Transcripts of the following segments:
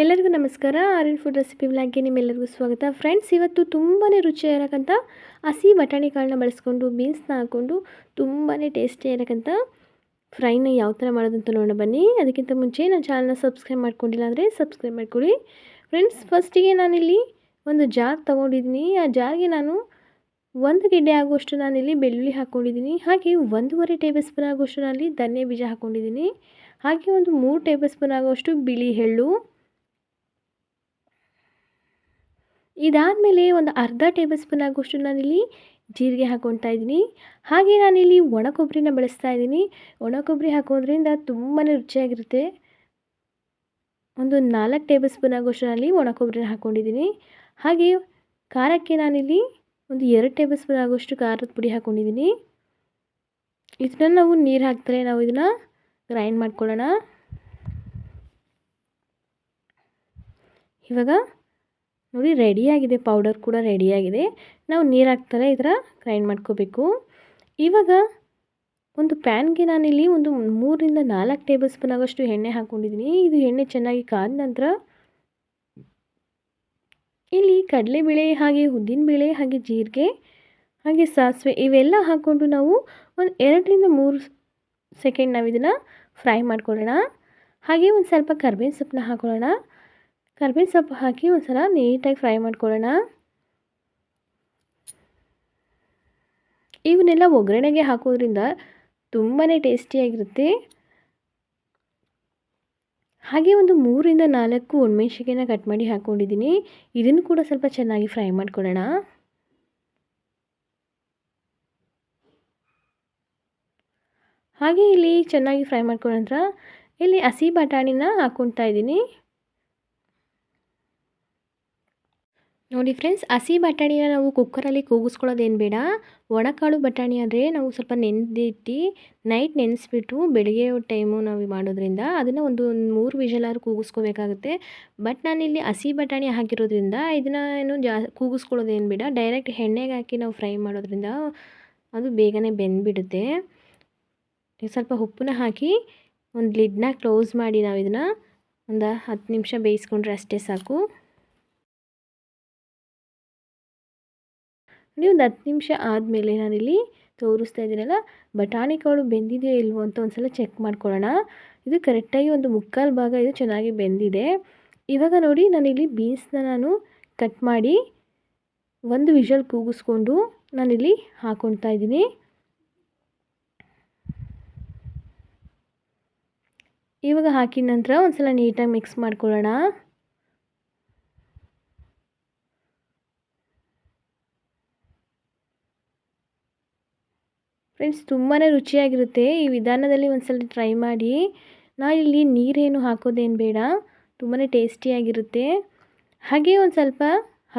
ಎಲ್ಲರಿಗೂ ನಮಸ್ಕಾರ. Aryan food recipe ಬ್ಲಾಗ್ಗೆ ನಿಮ್ಮೆಲ್ಲರಿಗೂ ಸ್ವಾಗತ. ಫ್ರೆಂಡ್ಸ್ ಇವತ್ತು ತುಂಬಾ ರುಚಿಯಾಗಿರೋಕ್ಕಂಥ ಹಸಿ ಬಟಾಣಿಕಾಳನ್ನ ಬಳಸ್ಕೊಂಡು ಬೀನ್ಸ್ನ ಹಾಕ್ಕೊಂಡು ತುಂಬಾ ಟೇಸ್ಟಿಯಾಗಿರಕ್ಕಂಥ ಫ್ರೈನ ಯಾವ ಥರ ಮಾಡೋದಂತ ನೋಡೋಣ ಬನ್ನಿ. ಅದಕ್ಕಿಂತ ಮುಂಚೆ ನನ್ನ ಚಾನಲ್ನ ಸಬ್ಸ್ಕ್ರೈಬ್ ಮಾಡ್ಕೊಂಡಿಲ್ಲ ಅಂದರೆ ಸಬ್ಸ್ಕ್ರೈಬ್ ಮಾಡ್ಕೊಳ್ಳಿ. ಫ್ರೆಂಡ್ಸ್ ಫಸ್ಟಿಗೆ ನಾನಿಲ್ಲಿ ಒಂದು ಜಾರ್ ತೊಗೊಂಡಿದ್ದೀನಿ. ಆ ಜಾರ್ಗೆ ನಾನು ಒಂದು ಗೆಡ್ಡೆ ಆಗುವಷ್ಟು ನಾನಿಲ್ಲಿ ಬೆಳ್ಳುಳ್ಳಿ ಹಾಕ್ಕೊಂಡಿದ್ದೀನಿ ಹಾಗೆ ಒಂದೂವರೆ ಟೇಬಲ್ ಸ್ಪೂನ್ ಆಗುವಷ್ಟು ನಾನಲ್ಲಿ ಧನ್ಯ ಬೀಜ ಹಾಕ್ಕೊಂಡಿದ್ದೀನಿ ಹಾಗೆ ಒಂದು ಮೂರು ಟೇಬಲ್ ಸ್ಪೂನ್ ಆಗುವಷ್ಟು ಬಿಳಿ ಎಳ್ಳು. ಇದಾದಮೇಲೆ ಒಂದು ಅರ್ಧ ಟೇಬಲ್ ಸ್ಪೂನ್ ಆಗುವಷ್ಟು ನಾನಿಲ್ಲಿ ಜೀರಿಗೆ ಹಾಕ್ಕೊಳ್ತಾ ಇದ್ದೀನಿ. ಹಾಗೆ ನಾನಿಲ್ಲಿ ಒಣ ಕೊಬ್ಬರಿನ ಬಳಸ್ತಾ ಇದ್ದೀನಿ. ಒಣ ಕೊಬ್ಬರಿ ಹಾಕೋದ್ರಿಂದ ತುಂಬಾ ರುಚಿಯಾಗಿರುತ್ತೆ. ಒಂದು ನಾಲ್ಕು ಟೇಬಲ್ ಸ್ಪೂನ್ ಆಗುವಷ್ಟು ನಾನಿಲ್ಲಿ ಒಣ ಕೊಬ್ಬರಿನ ಹಾಕ್ಕೊಂಡಿದ್ದೀನಿ. ಹಾಗೆ ಖಾರಕ್ಕೆ ನಾನಿಲ್ಲಿ ಒಂದು ಎರಡು ಟೇಬಲ್ ಸ್ಪೂನ್ ಆಗುವಷ್ಟು ಖಾರದ ಪುಡಿ ಹಾಕ್ಕೊಂಡಿದ್ದೀನಿ. ಇದನ್ನ ನಾವು ನೀರು ಹಾಕ್ತಾರೆ ನಾವು ಇದನ್ನು ಗ್ರೈಂಡ್ ಮಾಡ್ಕೊಳ್ಳೋಣ. ಇವಾಗ ನೋಡಿ ರೆಡಿಯಾಗಿದೆ ಪೌಡರ್ ಕೂಡ ರೆಡಿಯಾಗಿದೆ ನಾವು ನೀರು ಹಾಕ್ತಾರೆ ಇದರ ಗ್ರೈಂಡ್ ಮಾಡ್ಕೋಬೇಕು. ಇವಾಗ ಒಂದು ಪ್ಯಾನ್ಗೆ ನಾನಿಲ್ಲಿ ಒಂದು ಮೂರರಿಂದ ನಾಲ್ಕು ಟೇಬಲ್ ಸ್ಪೂನ್ ಆಗೋಷ್ಟು ಎಣ್ಣೆ ಹಾಕ್ಕೊಂಡಿದ್ದೀನಿ ಇದು ಎಣ್ಣೆ ಚೆನ್ನಾಗಿ ಕಾದ ನಂತರ ಇಲ್ಲಿ ಕಡಲೆಬೇಳೆ ಹಾಗೆ ಉದ್ದಿನಬೇಳೆ ಹಾಗೆ ಜೀರಿಗೆ ಹಾಗೆ ಸಾಸಿವೆ ಇವೆಲ್ಲ ಹಾಕ್ಕೊಂಡು ನಾವು ಒಂದು ಎರಡರಿಂದ ಮೂರು ಸೆಕೆಂಡ್ ನಾವು ಇದನ್ನು ಫ್ರೈ ಮಾಡ್ಕೊಳ್ಳೋಣ. ಹಾಗೆ ಒಂದು ಸ್ವಲ್ಪ ಕರ್ಬೇವಿನ ಸೊಪ್ಪನ್ನ ಹಾಕೊಳ್ಳೋಣ. ಕರ್ಬೇವಿನ ಸೊಪ್ಪು ಹಾಕಿ ಒಂದು ಸಲ ನೀಟಾಗಿ ಫ್ರೈ ಮಾಡ್ಕೊಳ್ಳೋಣ. ಇವನ್ನೆಲ್ಲ ಒಗ್ಗರಣೆಗೆ ಹಾಕೋದ್ರಿಂದ ತುಂಬಾ ಟೇಸ್ಟಿಯಾಗಿರುತ್ತೆ. ಹಾಗೆ ಒಂದು ಮೂರಿಂದ ನಾಲ್ಕು ಒಣಮೆಣ್ಸಿಕಾಯಿನ ಕಟ್ ಮಾಡಿ ಹಾಕ್ಕೊಂಡಿದ್ದೀನಿ ಇದನ್ನು ಕೂಡ ಸ್ವಲ್ಪ ಚೆನ್ನಾಗಿ ಫ್ರೈ ಮಾಡ್ಕೊಳ್ಳೋಣ. ಹಾಗೆ ಇಲ್ಲಿ ಚೆನ್ನಾಗಿ ಫ್ರೈ ಮಾಡ್ಕೊಂಡ್ರ ಇಲ್ಲಿ ಹಸಿ ಬಟಾಣಿನ ಹಾಕ್ಕೊಳ್ತಾ ಇದ್ದೀನಿ. ನೋಡಿ ಫ್ರೆಂಡ್ಸ್ ಹಸಿ ಬಟಾಣಿನ ನಾವು ಕುಕ್ಕರಲ್ಲಿ ಕೂಗಿಸ್ಕೊಳ್ಳೋದೇನು ಬೇಡ. ಒಣಕಾಳು ಬಟಾಣಿ ಅಂದರೆ ನಾವು ಸ್ವಲ್ಪ ನೆನೆದಿಟ್ಟು ನೈಟ್ ನೆನೆಸ್ಬಿಟ್ಟು ಬೆಳಗ್ಗೆ ಟೈಮು ನಾವು ಮಾಡೋದ್ರಿಂದ ಅದನ್ನು ಒಂದು ಮೂರು ವಿಷಲಾದ್ರು ಕೂಗಿಸ್ಕೋಬೇಕಾಗುತ್ತೆ. ಬಟ್ ನಾನಿಲ್ಲಿ ಹಸಿ ಬಟಾಣಿ ಹಾಕಿರೋದ್ರಿಂದ ಇದನ್ನ ಏನು ಜಾ, ಕೂಗಿಸ್ಕೊಳ್ಳೋದೇನು ಬೇಡ. ಡೈರೆಕ್ಟ್ ಎಣ್ಣೆಗೆ ಹಾಕಿ ನಾವು ಫ್ರೈ ಮಾಡೋದ್ರಿಂದ ಅದು ಬೇಗನೆ ಬೆಂದ್ಬಿಡುತ್ತೆ. ಸ್ವಲ್ಪ ಉಪ್ಪನ್ನ ಹಾಕಿ ಒಂದು ಲಿಡ್ನ ಕ್ಲೋಸ್ ಮಾಡಿ ನಾವು ಇದನ್ನು ಒಂದು ಹತ್ತು ನಿಮಿಷ ಬೇಯಿಸ್ಕೊಂಡ್ರೆ ಅಷ್ಟೇ ಸಾಕು. ನೀವು ಒಂದು ಹತ್ತು ನಿಮಿಷ ಆದಮೇಲೆ ನಾನಿಲ್ಲಿ ತೋರಿಸ್ತಾ ಇದ್ದೀನಲ್ಲ, ಬಟಾಣಿ ಕಾಳು ಬೆಂದಿದೆಯೋ ಇಲ್ವೋ ಅಂತ ಒಂದು ಸಲ ಚೆಕ್ ಮಾಡ್ಕೊಳ್ಳೋಣ. ಇದು ಕರೆಕ್ಟಾಗಿ ಒಂದು ಮುಕ್ಕಾಲು ಭಾಗ ಇದು ಚೆನ್ನಾಗಿ ಬೆಂದಿದೆ. ಇವಾಗ ನೋಡಿ, ನಾನಿಲ್ಲಿ ಬೀನ್ಸ್ನ ನಾನು ಕಟ್ ಮಾಡಿ ಒಂದು ವಿಷಲ್ ಕೂಗಿಸ್ಕೊಂಡು ನಾನಿಲ್ಲಿ ಹಾಕ್ಕೊಳ್ತಾ ಇದ್ದೀನಿ. ಇವಾಗ ಹಾಕಿದ ನಂತರ ಒಂದು ಸಲ ನೀಟಾಗಿ ಮಿಕ್ಸ್ ಮಾಡ್ಕೊಳ್ಳೋಣ. ಫ್ರೆಂಡ್ಸ್ ತುಂಬಾ ರುಚಿಯಾಗಿರುತ್ತೆ ಈ ವಿಧಾನದಲ್ಲಿ ಒಂದ್ಸಲ ಟ್ರೈ ಮಾಡಿ. ಇಲ್ಲಿ ನೀರೇನು ಹಾಕೋದೇನು ಬೇಡ ತುಂಬಾ ಟೇಸ್ಟಿಯಾಗಿರುತ್ತೆ. ಹಾಗೆ ಒಂದು ಸ್ವಲ್ಪ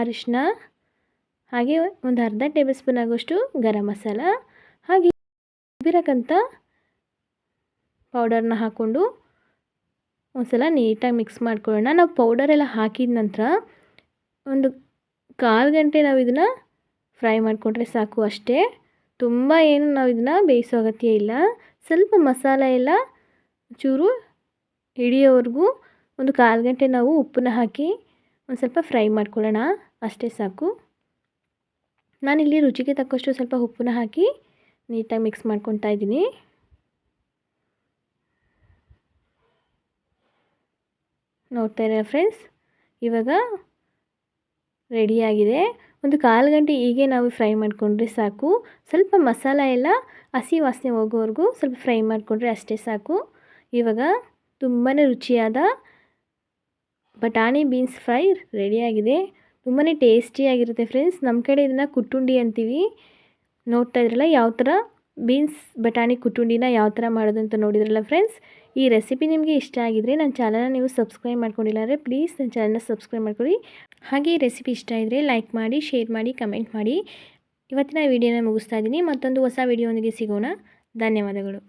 ಅರಿಶಿನ ಹಾಗೆ ಒಂದು ಅರ್ಧ ಟೇಬಲ್ ಸ್ಪೂನ್ ಆಗೋಷ್ಟು ಗರಂ ಮಸಾಲ, ಹಾಗೆ ಬಿರಕ್ಕಂತ ಪೌಡರ್ನ ಹಾಕ್ಕೊಂಡು ಒಂದು ಸಲ ನೀಟಾಗಿ ಮಿಕ್ಸ್ ಮಾಡ್ಕೊಳ್ಳೋಣ. ನಾವು ಪೌಡರೆಲ್ಲ ಹಾಕಿದ ನಂತರ ಒಂದು ಕಾಲು ಗಂಟೆ ನಾವು ಇದನ್ನು ಫ್ರೈ ಮಾಡಿಕೊಂಡ್ರೆ ಸಾಕು ಅಷ್ಟೇ. ತುಂಬ ಏನು ನಾವು ಇದನ್ನು ಬೇಯಿಸೋ ಅಗತ್ಯ ಇಲ್ಲ. ಸ್ವಲ್ಪ ಮಸಾಲೆ ಎಲ್ಲ ಚೂರು ಹಿಡಿಯೋವರೆಗೂ ಒಂದು ಕಾಲು ಗಂಟೆ ನಾವು ಉಪ್ಪನ್ನ ಹಾಕಿ ಒಂದು ಸ್ವಲ್ಪ ಫ್ರೈ ಮಾಡ್ಕೊಳ್ಳೋಣ. ಅಷ್ಟೇ ಸಾಕು. ನಾನಿಲ್ಲಿ ರುಚಿಗೆ ತಕ್ಕಷ್ಟು ಸ್ವಲ್ಪ ಉಪ್ಪನ್ನ ಹಾಕಿ ನೀಟಾಗಿ ಮಿಕ್ಸ್ ಮಾಡ್ಕೊತಾ ಇದ್ದೀನಿ. ನೋಡ್ತಾ ಇದ್ದೀರಾ ಫ್ರೆಂಡ್ಸ್? ಇವಾಗ ರೆಡಿಯಾಗಿದೆ ಒಂದು ಕಾಲು ಗಂಟೆ ಹೀಗೆ ನಾವು ಫ್ರೈ ಮಾಡಿಕೊಂಡ್ರೆ ಸಾಕು. ಸ್ವಲ್ಪ ಮಸಾಲ ಎಲ್ಲ ಹಸಿ ವಾಸನೆ ಹೋಗೋವರೆಗೂ ಸ್ವಲ್ಪ ಫ್ರೈ ಮಾಡಿಕೊಂಡ್ರೆ ಅಷ್ಟೇ ಸಾಕು. ಇವಾಗ ತುಂಬಾ ರುಚಿಯಾದ ಬಟಾಣಿ ಬೀನ್ಸ್ ಫ್ರೈ ರೆಡಿಯಾಗಿದೆ ತುಂಬಾ ಟೇಸ್ಟಿಯಾಗಿರುತ್ತೆ ಫ್ರೆಂಡ್ಸ್. ನಮ್ಮ ಕಡೆ ಇದನ್ನು ಕುಟ್ಟುಂಡಿ ಅಂತೀವಿ. ನೋಡ್ತಾ ಇದ್ರಲ್ಲ ಯಾವ ಥರ ಬೀನ್ಸ್, ಬಟಾಣಿ, ಕುಟುಂಡಿನ ಯಾವ ಥರ ಅಂತ ನೋಡಿದ್ರಲ್ಲ ಫ್ರೆಂಡ್ಸ್ ಈ ರೆಸಿಪಿ ನಿಮಗೆ ಇಷ್ಟ ಆಗಿದ್ರೆ ನನ್ನ ಚಾನಲ್ನ ನೀವು ಸಬ್ಸ್ಕ್ರೈಬ್ ಮಾಡ್ಕೊಂಡಿಲ್ಲ ಅಂದರೆ ಪ್ಲೀಸ್ ನನ್ನ ಚಾನಲ್ನ ಸಬ್ಸ್ಕ್ರೈಬ್ ಮಾಡ್ಕೊಳ್ಳಿ. ಹಾಗೆ ಈ ರೆಸಿಪಿ ಇಷ್ಟ ಇದ್ದರೆ ಲೈಕ್ ಮಾಡಿ ಶೇರ್ ಮಾಡಿ ಕಮೆಂಟ್ ಮಾಡಿ. ಇವತ್ತಿನ ವಿಡಿಯೋನ ಮುಗಿಸ್ತಾ ಇದ್ದೀನಿ. ಮತ್ತೊಂದು ಹೊಸ ವಿಡಿಯೋನಿಗೆ ಸಿಗೋಣ. ಧನ್ಯವಾದಗಳು.